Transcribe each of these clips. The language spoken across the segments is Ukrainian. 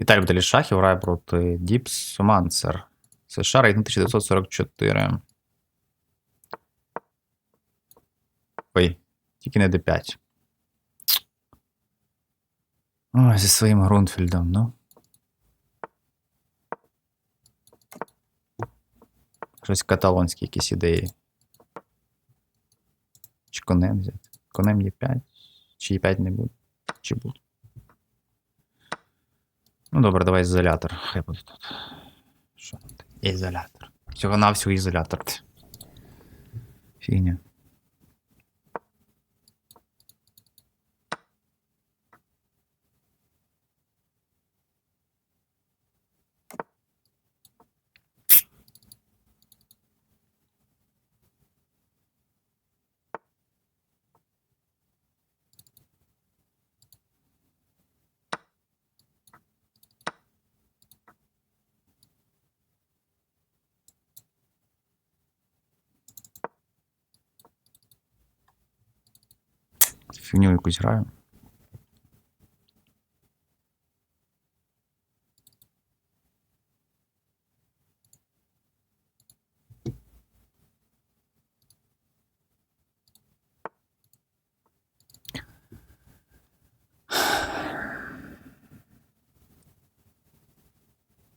Віталій Баталій Шахів грає проти Діпс Мансер. США рейтинг 1944. Ой, тільки не D5. Ой, зі своїм Грунфельдом, ну. Щось каталонські якісь ідеї. Чи конем взяти? Конем є 5. Чи є 5 не буде? Чи буде? Ну добре, давай ізолятор. Хай буде тут. Що тут? Ізолятор. Всього навсього ізолятор. Фігня. Фігню якусь граю.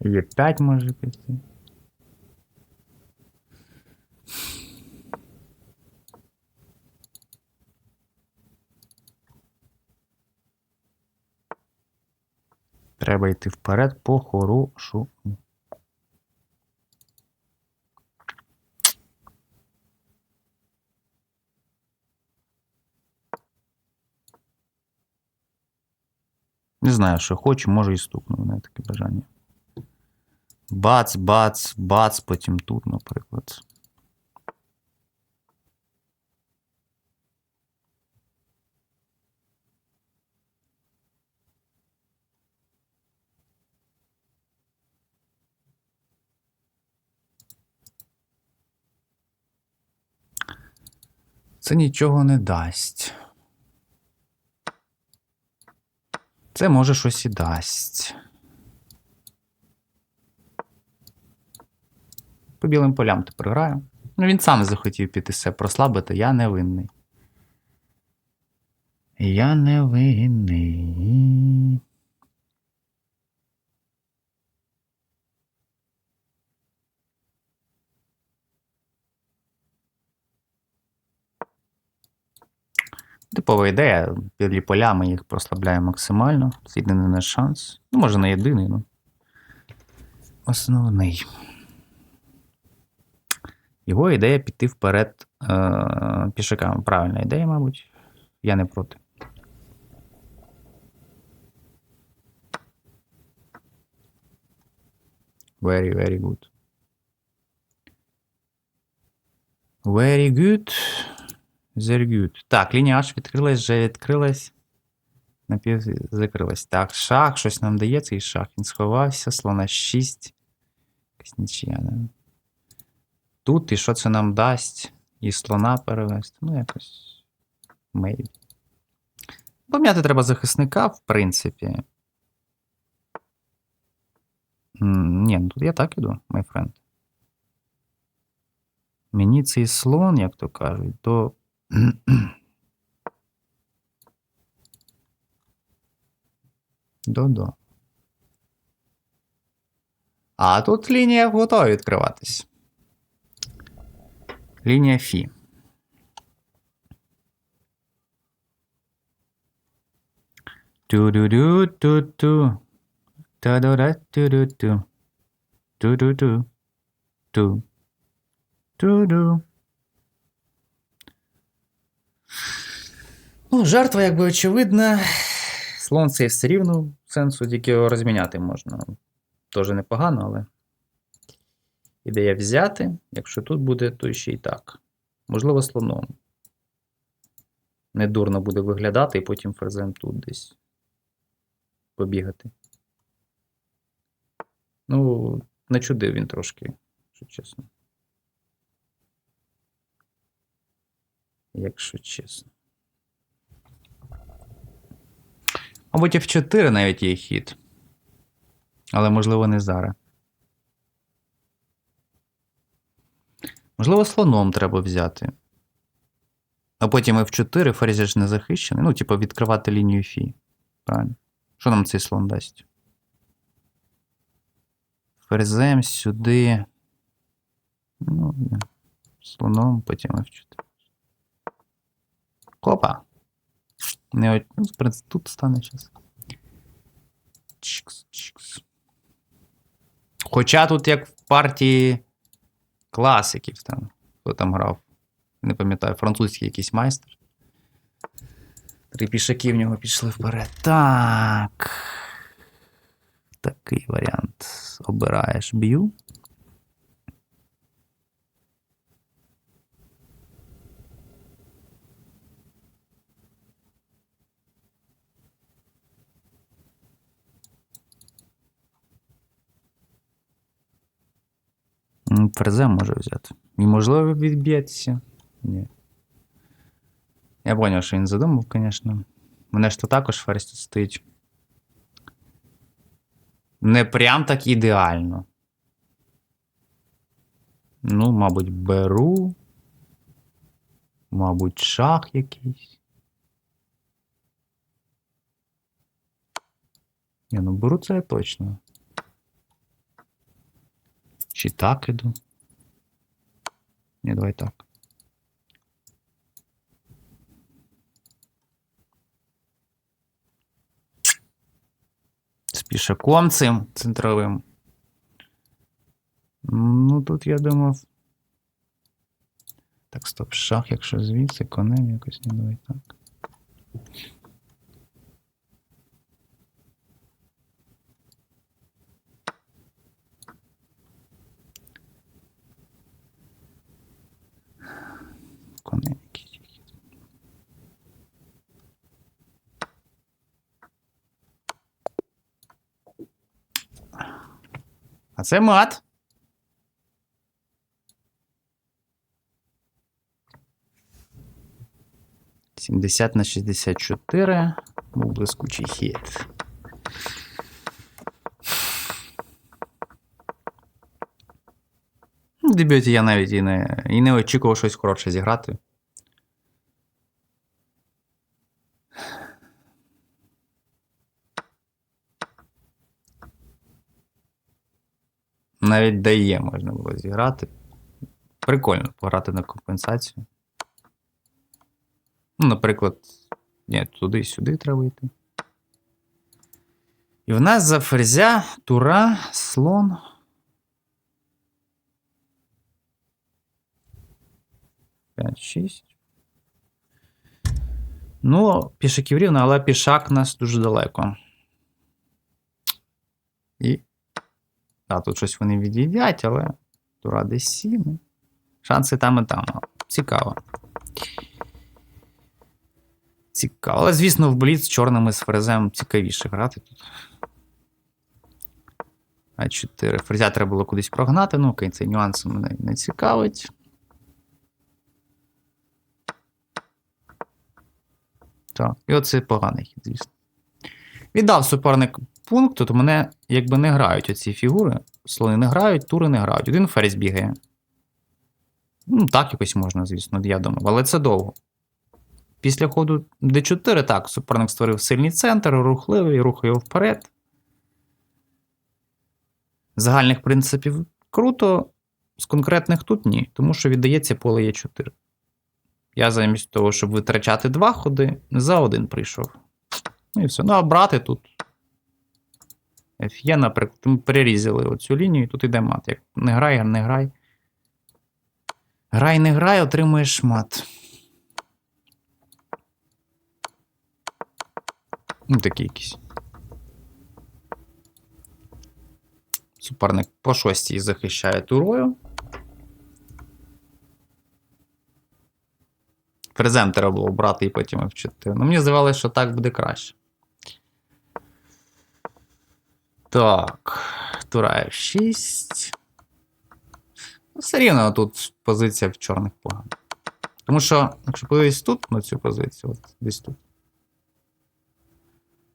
Є 5 може піти. Треба йти вперед по хорошу. Не знаю, що хочу, може і стукну. У мене таке бажання. Бац, бац, бац, потім тут, наприклад. Це нічого не дасть. Це може щось і дасть. По білим полям тепер граю. Ну, він сам захотів піти все прослабити, я не винний. Я не винний. Типова ідея, білі поля ми їх прослабляємо максимально. Це єдиний наш шанс. Ну, може, не єдиний, ну. Основний. Його ідея піти вперед е, пішаками. Правильна ідея, мабуть. Я не проти. Very, very good. Very good. Good. Так, лінія H відкрилась, вже відкрилась. Напів закрилась. Так, шах, щось нам дає цей шах. Він сховався, слона 6. Якась нічия, да? Тут і що це нам дасть? І слона перевести. Ну, якось. Maybe. Пом'яти треба захисника, в принципі. М, Ні, ну тут я так іду, my friend. Мені цей слон, як то кажуть, то. До-до. А тут лінія готова відкриватись. Лінія Фі. Ту-ду-ду-ту-ту. Та-да-да-ту-ду-ту. Ту-ду-ду. Ту. Ту-ду. Ну, жертва, якби очевидна. Слон цей все рівно сенсу, тільки його розміняти можна. Тоже непогано, але. Ідея взяти. Якщо тут буде, то ще й так. Можливо, слоном. Недурно буде виглядати, і потім ферзем тут десь побігати. Ну, начудив він трошки, якщо чесно. Якщо чесно. Мабуть, F4 навіть є хід. Але можливо не зараз. Можливо, слоном треба взяти. А потім F4, ферзь не захищений. Ну, типу, відкривати лінію Фі. Правильно? Що нам цей слон дасть? Ферзем сюди. Ну, слоном, потім F4. Копа. Не, от- ну, в принципі, тут стане час. Хоча тут як в партії класиків там. Хто там грав? Не пам'ятаю, французький якийсь майстер. Три пішаки в нього пішли вперед. Так. Такий варіант. Обираєш б'ю. М, Ферзем може взяти. І можливо відб'ється. Ні. Я зрозумів, що він задумав, звісно. Мене ж то також ферзь тут стоїть. Не прям так ідеально. Ну, мабуть, беру. Мабуть, шах якийсь. Ні, ну беру це точно. Чи так іду? Ні, давай так. З пішаком цим центровим. Ну, тут я думав. Так, стоп, шах, якщо звідси, конем якось не давай так. Конем якийсь. А це мат. Сімдесят на шістдесят чотири. Був блискучий. Ну, В дебюті я навіть і не, і не очікував щось хороше зіграти. Навіть дає можна було зіграти. Прикольно пограти на компенсацію. Ну, наприклад, ні, туди сюди треба йти. І в нас за ферзя, тура, слон. П'ять, шість. Ну, пішаків рівно, але пішак нас дуже далеко. І. Так, тут щось вони від'їдять, але тура десь сім. Шанси там і там. Цікаво. Цікаво. Але, звісно, в бліц з чорними з фрезем цікавіше грати тут. А4. Фрезя треба було кудись прогнати. Ну, окей, цей нюанс мене не цікавить. Так, і оце поганий хід, звісно. Віддав суперник пункт, тут мене якби не грають оці фігури. Слони не грають, тури не грають. Один ферзь бігає. Ну, так якось можна, звісно, я думав, але це довго. Після ходу d4, так, суперник створив сильний центр, рухливий, рухає його вперед. Загальних принципів круто, з конкретних тут ні, тому що віддається поле Е4. Я замість того, щоб витрачати два ходи, за один прийшов. Ну і все. Ну, а брати тут. Ф'є, наприклад, ми перерізали оцю лінію, і тут іде мат. Як не грай, не грай. Грай, не грай, отримуєш мат. Ну, такий якийсь. Суперник по шостій захищає турою. Фрезем треба було брати і потім F4. Ну, мені здавалося, що так буде краще. Так. Тура F6. Ну, все рівно тут позиція в чорних погана. Тому що, якщо подивитись тут, на цю позицію, от десь тут.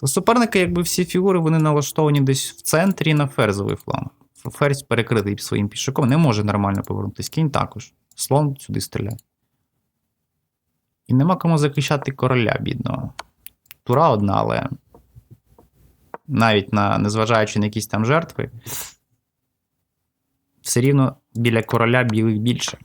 То суперники, якби всі фігури, вони налаштовані десь в центрі на ферзовий фланг. Ферзь перекритий своїм пішаком, не може нормально повернутися. Кінь також. Слон сюди стріляє. І нема кому захищати короля, бідного. Тура одна, але навіть на, незважаючи на якісь там жертви, все рівно біля короля білих більше.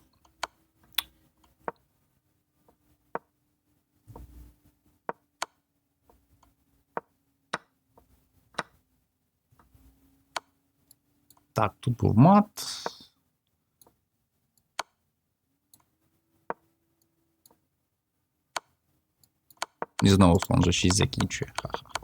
Так, тут був мат. І знову слон же 6 закінчує. Ха-ха.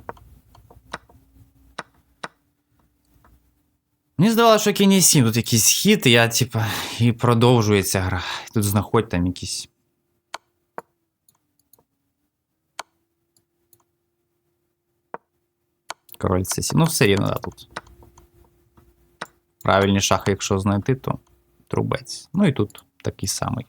Мені здавалося, що Кіні 7 тут якийсь хід, і я, типа, і продовжується гра. І тут знаходь там якісь. Король це 7. Ну, все рівно, да, тут. Правильні шахи, якщо знайти, то трубець. Ну і тут такий самий.